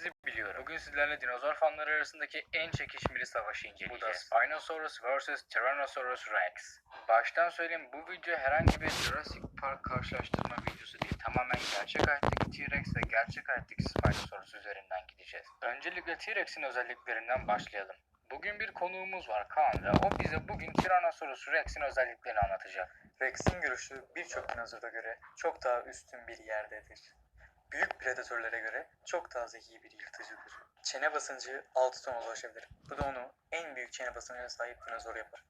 Sizi biliyorum. Bugün sizlerle dinozor fanları arasındaki en çekişmeli savaşı inceleyeceğiz. Bu da Spinosaurus vs. Tyrannosaurus Rex. Baştan söyleyeyim bu video herhangi bir Jurassic Park karşılaştırma videosu değil. Tamamen gerçek hayattaki T-Rex ve gerçek hayattaki Spinosaurus üzerinden gideceğiz. Öncelikle T-Rex'in özelliklerinden başlayalım. Bugün bir konuğumuz var Kaan ve o bize bugün Tyrannosaurus Rex'in özelliklerini anlatacak. Rex'in görüşü birçok dinozora göre çok daha üstün bir yerdedir. Büyük predatörlere göre çok daha zeki bir yırtıcıdır. Çene basıncı 6 ton ulaşabilir. Bu da onu en büyük çene basıncına sahip dinozor yapar.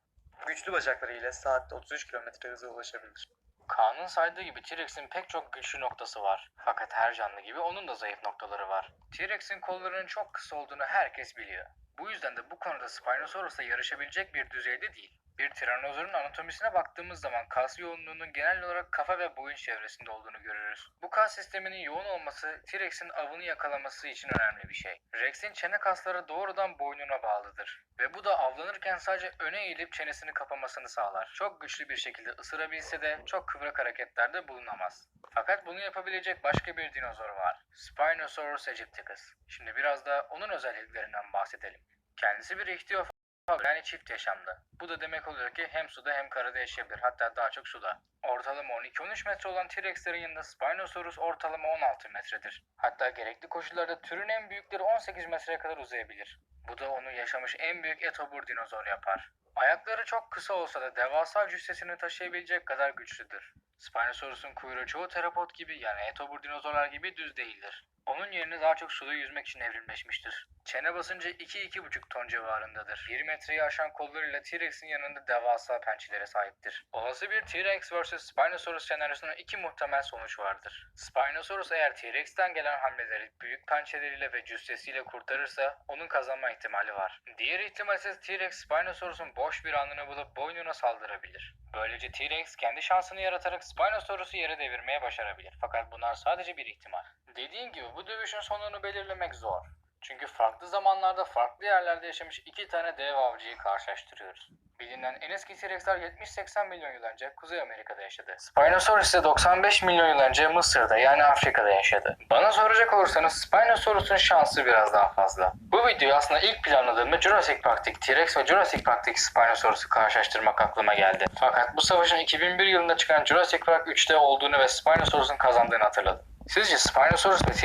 Güçlü bacakları ile saatte 33 km hıza ulaşabilir. Kaan'ın saydığı gibi T-Rex'in pek çok güçlü noktası var. Fakat her canlı gibi onun da zayıf noktaları var. T-Rex'in kollarının çok kısa olduğunu herkes biliyor. Bu yüzden de bu konuda Spinosaurus'la yarışabilecek bir düzeyde değil. Bir tiranozorun anatomisine baktığımız zaman kas yoğunluğunun genel olarak kafa ve boyun çevresinde olduğunu görürüz. Bu kas sisteminin yoğun olması T-Rex'in avını yakalaması için önemli bir şey. Rex'in çene kasları doğrudan boynuna bağlıdır. Ve bu da avlanırken sadece öne eğilip çenesini kapamasını sağlar. Çok güçlü bir şekilde ısırabilse de çok kıvrak hareketlerde bulunamaz. Fakat bunu yapabilecek başka bir dinozor var. Spinosaurus aegypticus. Şimdi biraz da onun özelliklerinden bahsedelim. Kendisi bir ihtiyofag yani çift yaşamlı. Bu da demek oluyor ki hem suda hem karada yaşayabilir hatta daha çok suda. Ortalama 12-13 metre olan T-Rex'lerin yanında Spinosaurus ortalama 16 metredir. Hatta gerekli koşullarda türün en büyükleri 18 metreye kadar uzayabilir. Bu da onu yaşamış en büyük etobur dinozor yapar. Ayakları çok kısa olsa da devasa cüssesini taşıyabilecek kadar güçlüdür. Spinosaurus'un kuyruğu çoğu terapod gibi yani etobur dinozorlar gibi düz değildir. Onun yerine daha çok suda yüzmek için evrimleşmiştir. Çene basıncı 2-2,5 ton civarındadır. 1 metreyi aşan kollarıyla T-Rex'in yanında devasa pençelere sahiptir. Olası bir T-Rex vs Spinosaurus senaryosunda iki muhtemel sonuç vardır. Spinosaurus eğer T-Rex'ten gelen hamleleri büyük pençeleriyle ve cüssesiyle kurtarırsa onun kazanma ihtimali var. Diğer ihtimal ise T-Rex Spinosaurus'un boş bir anını bulup boynuna saldırabilir. Böylece T-Rex kendi şansını yaratarak Spinosaurus'u yere devirmeye başarabilir. Fakat bunlar sadece bir ihtimal. Dediğim gibi bu dövüşün sonunu belirlemek zor. Çünkü farklı zamanlarda farklı yerlerde yaşamış iki tane dev avcıyı karşılaştırıyoruz. Bilinen en eski T-Rex'ler 70-80 milyon yıl önce Kuzey Amerika'da yaşadı. Spinosaurus ise 95 milyon yıl önce Mısır'da yani Afrika'da yaşadı. Bana soracak olursanız Spinosaurus'un şansı biraz daha fazla. Bu videoyu aslında ilk planladığımda Jurassic Park'taki T-Rex ve Jurassic Park'taki Spinosaurus'u karşılaştırmak aklıma geldi. Fakat bu savaşın 2001 yılında çıkan Jurassic Park 3'te olduğunu ve Spinosaurus'un kazandığını hatırladım. Sizce Spinosaurus ve T-Rex